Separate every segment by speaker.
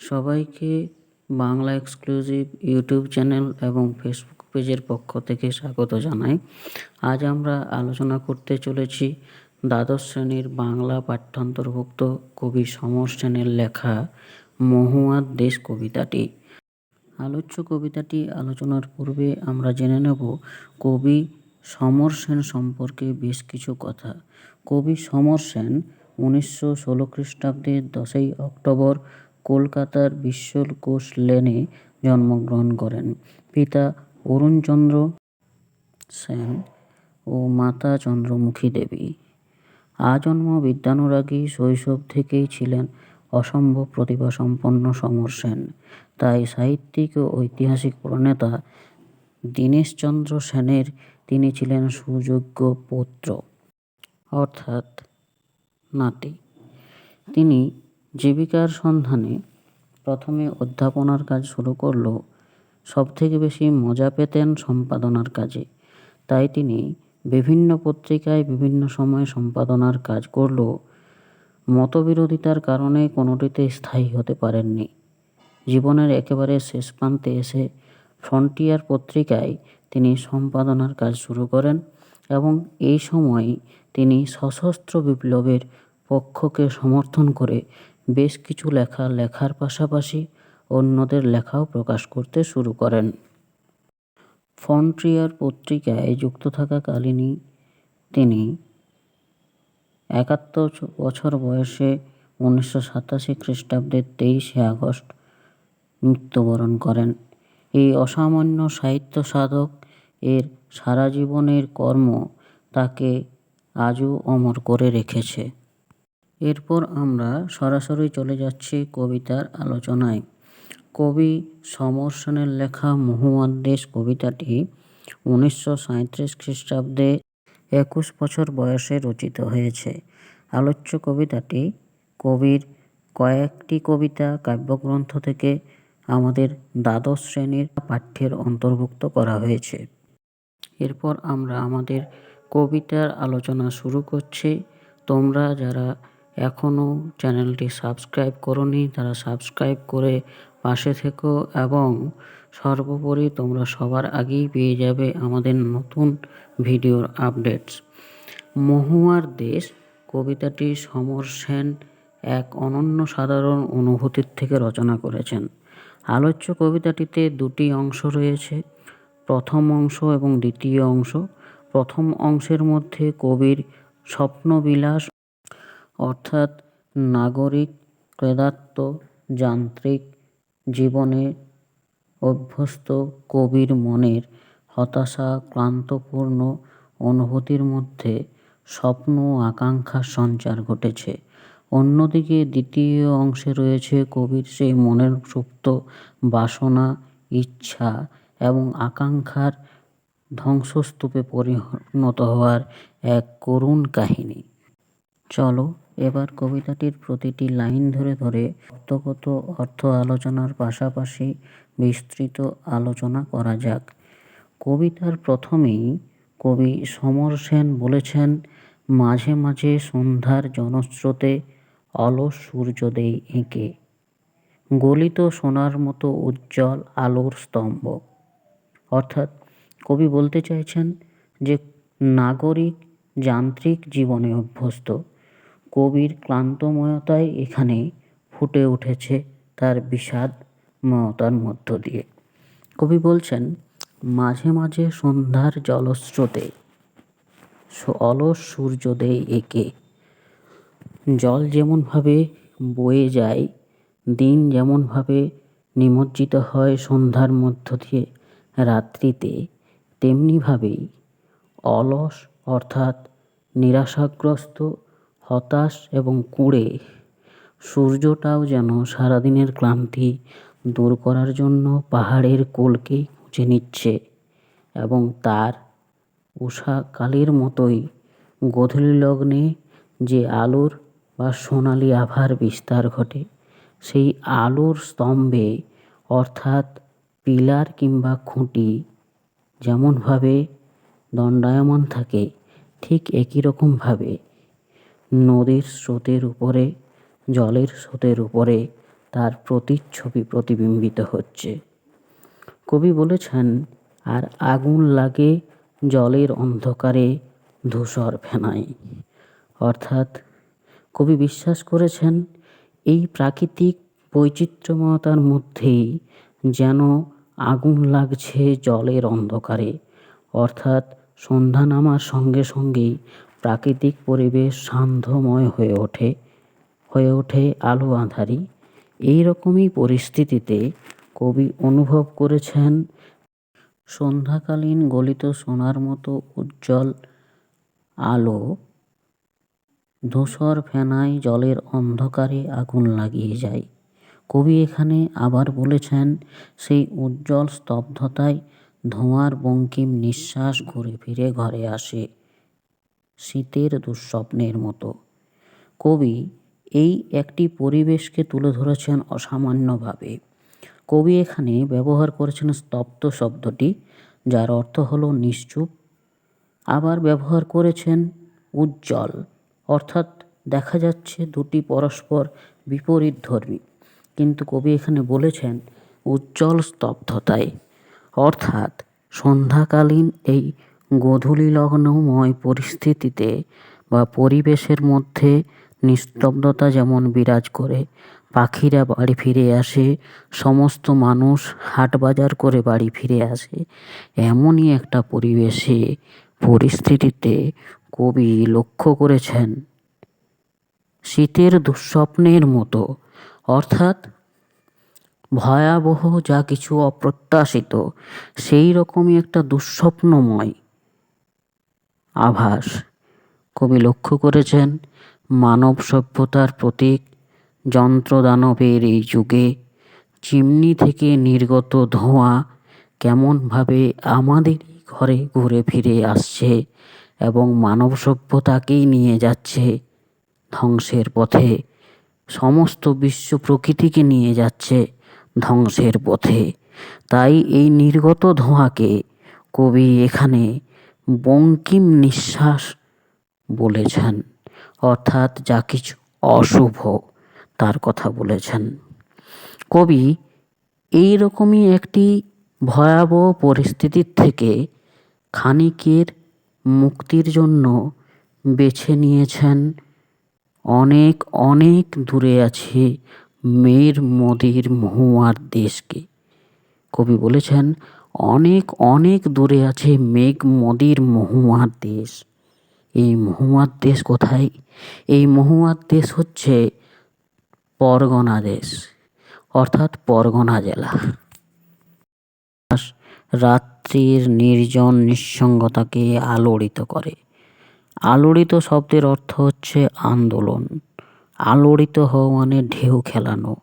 Speaker 1: সবাইকে Bangla exclusive YouTube channel এবং Facebook পেজের পক্ষ থেকে স্বাগত জানাই। আজ আমরা আলোচনা করতে চলেছি দ্বাদশ শ্রেণির বাংলা পাঠ্যান্তর্ভুক্ত কবি সমর সেনের লেখা মহুয়ার দেশ কবিতাটি। আলোচ্য কবিতাটি আলোচনার পূর্বে আমরা জেনে নেব কবি সমর সেন সম্পর্কে বেশ কিছু কথা। কবি সমর সেন উনিশশো ষোলো খ্রিস্টাব্দের দশই অক্টোবর কলকাতার বিশ্বকোষ লেনে জন্মগ্রহণ করেন। পিতা অরুণচন্দ্র সেন ও মাতা চন্দ্রমুখী দেবী। আজন্ম বিদ্যানুরাগী শৈশব থেকেই ছিলেন অসম্ভব প্রতিভাসম্পন্ন সমর সেন। তাই সাহিত্যিক ও ঐতিহাসিক প্রণেতা দীনেশচন্দ্র সেনের তিনি ছিলেন সুযোগ্য পুত্র, অর্থাৎ নাতি। তিনি জীবিকার সন্ধানে প্রথমে অধ্যাপনার কাজ শুরু করলেও সবথেকে বেশি মজা পেতেন সম্পাদনার কাজে। তাই তিনি বিভিন্ন পত্রিকায় বিভিন্ন সময় সম্পাদনার কাজ করলেও মতবিরোধিতার কারণে কোনোটিতে স্থায়ী হতে পারেননি। জীবনের একেবারে শেষ প্রান্তে এসে ফ্রন্টিয়ার পত্রিকায় তিনি সম্পাদনার কাজ শুরু করেন এবং এই সময় তিনি সশস্ত্র বিপ্লবের পক্ষকে সমর্থন করে বেশ কিছু লেখা লেখার পাশাপাশি অন্যদের লেখাও প্রকাশ করতে শুরু করেন। ফ্রন্টিয়ার পত্রিকায় যুক্ত থাকাকালীনই তিনি একাত্তর বছর বয়সে উনিশশো সাতাশি খ্রিস্টাব্দের তেইশে আগস্ট মৃত্যুবরণ করেন। এই অসামান্য সাহিত্য সাধক এর সারা জীবনের কর্ম তাকে আজও অমর করে রেখেছে। এরপর আমরা সরাসরি চলে যাচ্ছি কবিতার আলোচনায়। কবি সমর সেনের লেখা মহুয়ার দেশ কবিতাটি উনিশশো সাঁইত্রিশ খ্রিস্টাব্দে একুশ বছর বয়সে রচিত হয়েছে। আলোচ্য কবিতাটি কবির কয়েকটি কবিতা কাব্যগ্রন্থ থেকে আমাদের দ্বাদশ শ্রেণির পাঠ্যের অন্তর্ভুক্ত করা হয়েছে। এরপর আমরা আমাদের কবিতার আলোচনা শুরু করছি। তোমরা যারা এখনও চ্যানেলটি সাবস্ক্রাইব করনি, তারা সাবস্ক্রাইব করে পাশে থেকো এবং সর্বোপরি তোমরা সবার আগেই পেয়ে যাবে আমাদের নতুন ভিডিওর আপডেটস। মহুয়ার দেশ, কবিতাটি সমর সেন এক অনন্য সাধারণ অনুভূতির থেকে রচনা করেছেন। আলোচ্য কবিতাটিতে দুটি অংশ রয়েছে, প্রথম অংশ এবং দ্বিতীয় অংশ। প্রথম অংশের মধ্যে কবির স্বপ্নবিলাস অর্থাৎ নাগরিক ক্রেদাত্ম যান্ত্রিক জীবনে অভ্যস্ত কবির মনের হতাশা, ক্লান্তপূর্ণ অনুভূতির মধ্যে স্বপ্ন আকাঙ্ক্ষার সঞ্চার ঘটেছে। অন্যদিকে দ্বিতীয় অংশে রয়েছে কবির সেই মনের সুপ্ত বাসনা, ইচ্ছা এবং আকাঙ্ক্ষার ধ্বংসস্তূপে পরিণত হওয়ার এক করুণ কাহিনী। চলো এবার কবিতাটির প্রতিটি লাইন ধরে ধরে অর্থগত অর্থ আলোচনার পাশাপাশি বিস্তৃত আলোচনা করা যাক। কবিতার প্রথমেই কবি সমর সেন বলেছেন, মাঝে মাঝে সন্ধ্যার জনস্রোতে অলস সূর্যোদয় এঁকে। গলিত সোনার মতো উজ্জ্বল আলোর স্তম্ভ। অর্থাৎ কবি বলতে চাইছেন যে, নাগরিক যান্ত্রিক জীবনে অভ্যস্ত। কবির ক্লান্তময়তায় এখানে ফুটে উঠেছে তার বিষাদময়তার মধ্য দিয়ে। কবি বলছেন, মাঝে মাঝে সন্ধ্যার জলস্রোতে অলস সূর্যোদয় এঁকে। জল যেমনভাবে বয়ে যায়, দিন যেমনভাবে নিমজ্জিত হয় সন্ধ্যার মধ্য দিয়ে রাত্রিতে, তেমনিভাবেই অলস অর্থাৎ নিরাশাগ্রস্ত হতাশ এবং কুঁড়ে। সূর্যটাও যেন সারাদিনের ক্লান্তি দূর করার জন্য পাহাড়ের কোলকে খুঁজে নিচ্ছে এবং তার উষাকালের মতোই গোধূলি লগ্নে যে আলোর বা সোনালি আভার বিস্তার ঘটে, সেই আলোর স্তম্ভে অর্থাৎ পিলার কিংবা খুঁটি যেমনভাবে দণ্ডায়মান থাকে, ঠিক একই রকমভাবে। নদীর স্রোতের উপরে, জলের স্রোতের উপরে তার প্রতিচ্ছবি প্রতিবিম্বিত হচ্ছে। কবি বলেছেন, আর আগুন লাগে জলের অন্ধকারে ধূসর ফেনায়। অর্থাৎ কবি বিশ্বাস করেছেন, এই প্রাকৃতিক বৈচিত্র্যময়তার মধ্যেই যেন আগুন লাগছে জলের অন্ধকারে। অর্থাৎ সন্ধ্যা নামার সঙ্গে সঙ্গেই প্রাকৃতিক পরিবেশ সান্ধ্যময় হয়ে ওঠে হয়ে ওঠে আলো আঁধারি। এই রকমই পরিস্থিতিতে কবি অনুভব করেছেন, সন্ধ্যাকালীন গলিত সোনার মতো উজ্জ্বল আলো। ধূসর ফেনায় জলের অন্ধকারে আগুন লাগিয়ে যায়। কবি এখানে আবার বলেছেন, সেই উজ্জ্বল স্তব্ধতায় ধোঁয়ার বঙ্কিম নিঃশ্বাস ঘুরে ফিরে ঘরে আসে। শীতের দুঃস্বপ্নের মতো। কবি এই একটি পরিবেশকে তুলে ধরেছেন অসামান্যভাবে। কবি এখানে ব্যবহার করেছেন স্তব্ধ শব্দটি, যার অর্থ হলো নিশ্চুপ। আবার ব্যবহার করেছেন উজ্জ্বল, অর্থাৎ দেখা যাচ্ছে দুটি পরস্পর বিপরীত ধর্মী। কিন্তু কবি এখানে বলেছেন উজ্জ্বল স্তব্ধতায়, অর্থাৎ সন্ধ্যাকালীন এই গোধূলি লগ্নময় পরিস্থিতিতে বা পরিবেশের মধ্যে নিস্তব্ধতা যেমন বিরাজ করে, পাখিরা বাড়ি ফিরে আসে, সমস্ত মানুষ হাট বাজার করে বাড়ি ফিরে আসে, এমনই একটা পরিবেশে, পরিস্থিতিতে কবি লক্ষ্য করেছেন। শীতের দুঃস্বপ্নের মতো, অর্থাৎ ভয়াবহ যা কিছু অপ্রত্যাশিত সেই রকমই একটা দুঃস্বপ্নময় আভাস। কবি লক্ষ্য করেছেন, মানব সভ্যতার প্রতীক যন্ত্রদানবের এই যুগে চিমনি থেকে নির্গত ধোঁয়া কেমনভাবে আমাদেরই ঘরে ঘুরে ফিরে আসছে এবং মানব সভ্যতাকেই নিয়ে যাচ্ছে ধ্বংসের পথে। সমস্ত বিশ্ব প্রকৃতিকে নিয়ে যাচ্ছে ধ্বংসের পথে। তাই এই নির্গত ধোঁয়াকে কবি এখানে বঙ্কিম নিঃশ্বাস বলেছেন, অর্থাৎ যা কিছু অশুভ তার কথা বলেছেন। কবি এই রকমই একটি ভয়াবহ পরিস্থিতির থেকে খানিকের মুক্তির জন্য বেছে নিয়েছেন, অনেক অনেক দূরে আছে মেয়ের মোদির মহুয়ার দেশকে। কবি বলেছেন অনেক অনেক দূরে আছে মেঘ মোদির মহুয়ার দেশ। এই মহুয়ার দেশ কোথায়? এই মহুয়ার দেশ হচ্ছে পরগনা দেশ, অর্থাৎ পরগনা জেলা। রাত্রির নির্জন নিঃসঙ্গতাকে আলোড়িত করে। আলোড়িত শব্দের অর্থ হচ্ছে আন্দোলন। আলোড়িত হওয়া মানে ঢেউ খেলানো,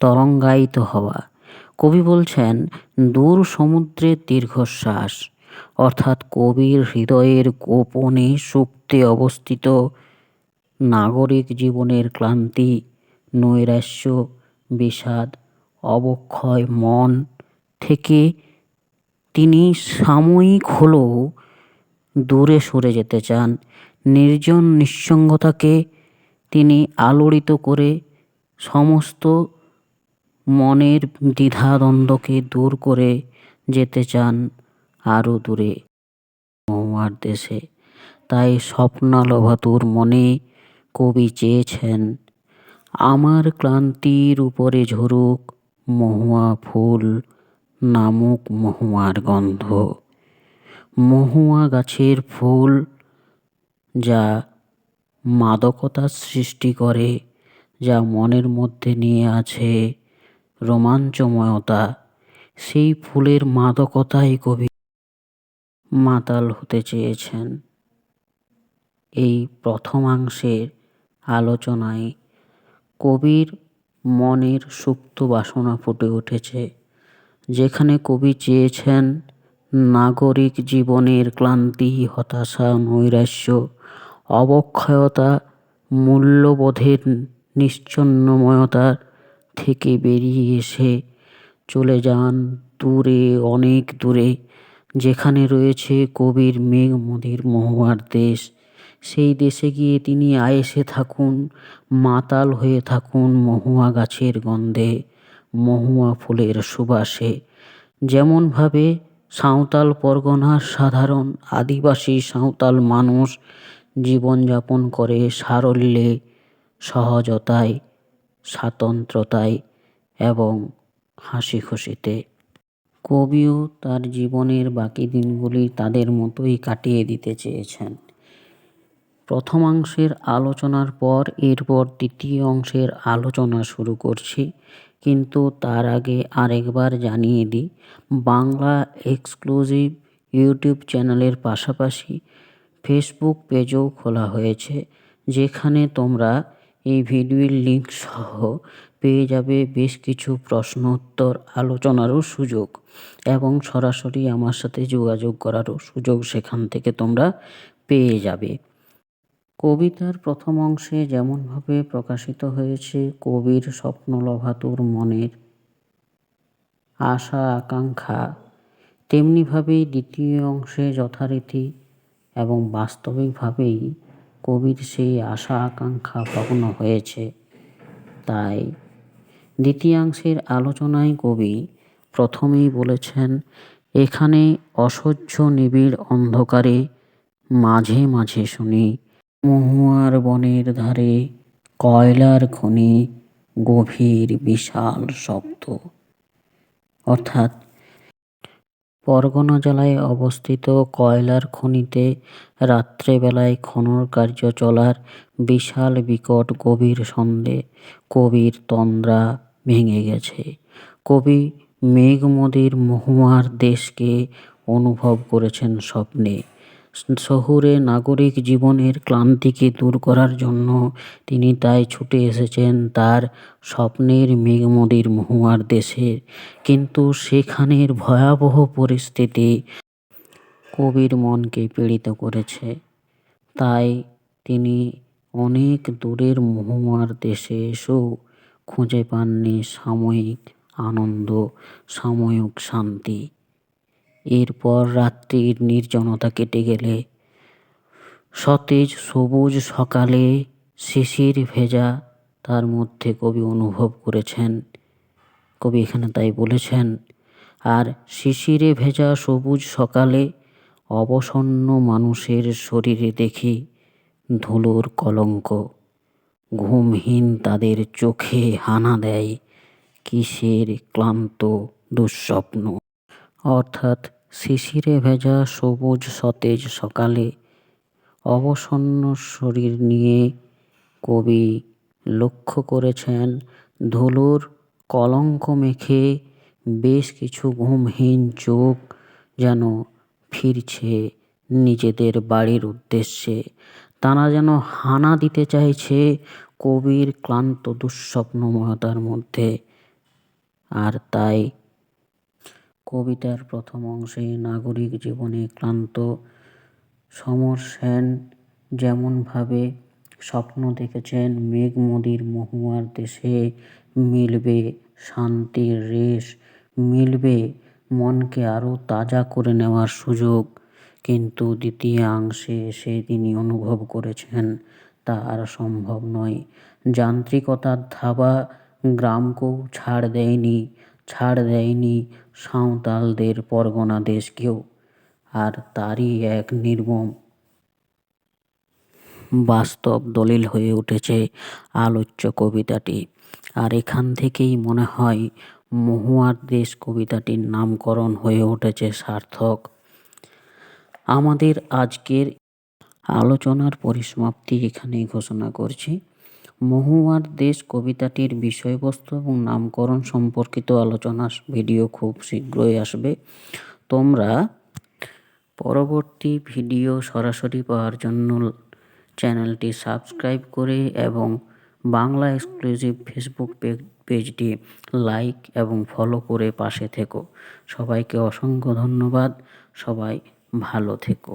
Speaker 1: তরঙ্গায়িত হওয়া। কবি বলছেন, দূর সমুদ্রের দীর্ঘশ্বাস, অর্থাৎ কবির হৃদয়ের গোপনে সুপ্তে অবস্থিত নাগরিক জীবনের ক্লান্তি, নৈরাশ্য, বিষাদ, অবক্ষয়, মন থেকে তিনি সাময়িক হলেও দূরে সরে যেতে চান। নির্জন নিঃসঙ্গতাকে তিনি আলোড়িত করে সমস্ত মনের দ্বিধাদ্বন্দ্বকে দূর করে যেতে চান আরও দূরে, মহুয়ার দেশে। তাই স্বপ্নালভাতুর মনে কবি চেয়েছেন, আমার ক্লান্তির উপরে ঝরুক মহুয়া ফুল নামুক মহুয়ার গন্ধ। মহুয়া গাছের ফুল যা মাদকতার সৃষ্টি করে, যা মনের মধ্যে নিয়ে আছে রোমাঞ্চময়তা, সেই ফুলের মাদকতাই কবি মাতাল হতে চেয়েছেন। এই প্রথমাংশের আলোচনায় কবির মনের সুপ্ত বাসনা ফুটে উঠেছে, যেখানে কবি চেয়েছেন নাগরিক জীবনের ক্লান্তি, হতাশা, নৈরাশ্য, অবক্ষয়তা, মূল্যবোধের নিশ্চন্নময়তার থেকে বেরিয়ে এসে চলে যান দূরে, অনেক দূরে, যেখানে রয়েছে কবির মেঘ মদির মহুয়ার দেশ। সেই দেশে গিয়ে তিনি আয়েসে থাকুন, মাতাল হয়ে থাকুন মহুয়া গাছের গন্ধে, মহুয়া ফুলের সুবাসে। যেমনভাবে সাঁওতাল পরগনার সাধারণ আদিবাসী সাঁওতাল মানুষ জীবনযাপন করে সারল্যে, সহজতায় স্বাতন্ত্রতায় এবং হাসি খুশিতে কবিও তার জীবনের বাকি দিনগুলি তাদের মতোই কাটিয়ে দিতে চেয়েছেন। প্রথমাংশের আলোচনার পর এরপর দ্বিতীয় অংশের আলোচনা শুরু করছি, কিন্তু তার আগে আরেকবার জানিয়ে দিই, বাংলা এক্সক্লুসিভ ইউটিউব চ্যানেলের পাশাপাশি ফেসবুক পেজও খোলা হয়েছে, যেখানে তোমরা এই ভিডিওর লিঙ্ক সহ পেয়ে যাবে বেশ কিছু প্রশ্ন উত্তর আলোচনারও সুযোগ এবং সরাসরি আমার সাথে যোগাযোগ করারও সুযোগ সেখান থেকে তোমরা পেয়ে যাবে। কবিতার প্রথম অংশে যেমনভাবে প্রকাশিত হয়েছে, কবির স্বপ্নলভাতুর মনের আশা, আকাঙ্ক্ষা, তেমনিভাবেই দ্বিতীয় অংশে যথারীতি এবং বাস্তবিকভাবেই কবির সেই আশা আকাঙ্ক্ষা ভগ্ন হয়েছে। তাই দ্বিতীয়াংশের আলোচনায় কবি প্রথমেই বলেছেন, এখানে অসহ্য নিবিড় অন্ধকারে মাঝে মাঝে শুনি, মহুয়ার বনের ধারে কয়লার খনি গভীর বিশাল শব্দ। অর্থাৎ পরগনা জেলায় অবস্থিত কয়লার খনিতে রাত্রেবেলায় খনন কার্য চলার বিশাল বিকট গভীর সন্ধে কবির তন্দ্রা ভেঙে গেছে। কবি মেঘমদির মহুয়ার দেশকে অনুভব করেছেন স্বপ্নে। শহুরে নাগরিক জীবনের ক্লান্তিকে দূর করার জন্য তিনি তাই ছুটে এসেছেন তার স্বপ্নের মেঘমদির মহুয়ার দেশে। কিন্তু সেখানের ভয়াবহ পরিস্থিতি কবির মনকে পীড়িত করেছে। তাই তিনি অনেক দূরের মহুয়ার দেশে এসেও খুঁজে পাননি সাময়িক আনন্দ, সাময়িক শান্তি। এরপর রাত্রির নির্জনতা কেটে গেলে সতেজ সবুজ সকালে শিশির ভেজা তার মধ্যে কবি অনুভব করেছেন। কবি এখানে তাই বলেছেন, আর শিশিরে ভেজা সবুজ সকালে অবসন্ন মানুষের শরীরে দেখি ধুলোর কলঙ্ক। ঘুমহীন তাদের চোখে হানা দেয় কিসের ক্লান্ত দুঃস্বপ্ন। অর্থাৎ শিশিরে ভেজা সবুজ সতেজ সকালে অবসন্ন শরীর নিয়ে কবি লক্ষ্য করেছেন ধুলোর কলঙ্ক মেখে বেশ কিছু ঘুমহীন চোখ যেন ফিরছে নিজেদের বাড়ির উদ্দেশ্যে। তারা যেন হানা দিতে চাইছে কবির ক্লান্ত দুঃস্বপ্নময়তার মধ্যে। আর তাই কবিতার প্রথম অংশে নাগরিক জীবনে ক্লান্ত, সমর সেন যেমনভাবে স্বপ্ন দেখেছেন মেঘমদির মহুয়ার দেশে মিলবে শান্তির রেশ, মিলবে মনকে আরও তাজা করে নেওয়ার সুযোগ। কিন্তু দ্বিতীয়াংশে এসে তিনি অনুভব করেছেন, তা আর সম্ভব নয়। যান্ত্রিকতার ধাবা গ্রামকেও ছাড় দেয়নি ছাড় দেয়নি সাঁওতালদের পরগনা দেশকেও, আর তারই এক নির্মম বাস্তব দলিল হয়ে উঠেছে আলোচ্য কবিতাটি। আর এখান থেকেই মনে হয় মহুয়ার দেশ কবিতাটির নামকরণ হয়ে উঠেছে সার্থক। আমাদের আজকের আলোচনার পরিসমাপ্তি এখানেই ঘোষণা করছি। মহুয়ার দেশ কবিতাটির বিষয়বস্তু এবং নামকরণ সম্পর্কিত আলোচনা ভিডিও খুব শীঘ্রই আসবে। তোমরা পরবর্তী ভিডিও সরাসরি পাওয়ার জন্য চ্যানেলটি সাবস্ক্রাইব করে এবং বাংলা এক্সক্লুসিভ ফেসবুক পেজটি লাইক এবং ফলো করে পাশে থেকো। সবাইকে অসংখ্য ধন্যবাদ। সবাই ভালো থেকো।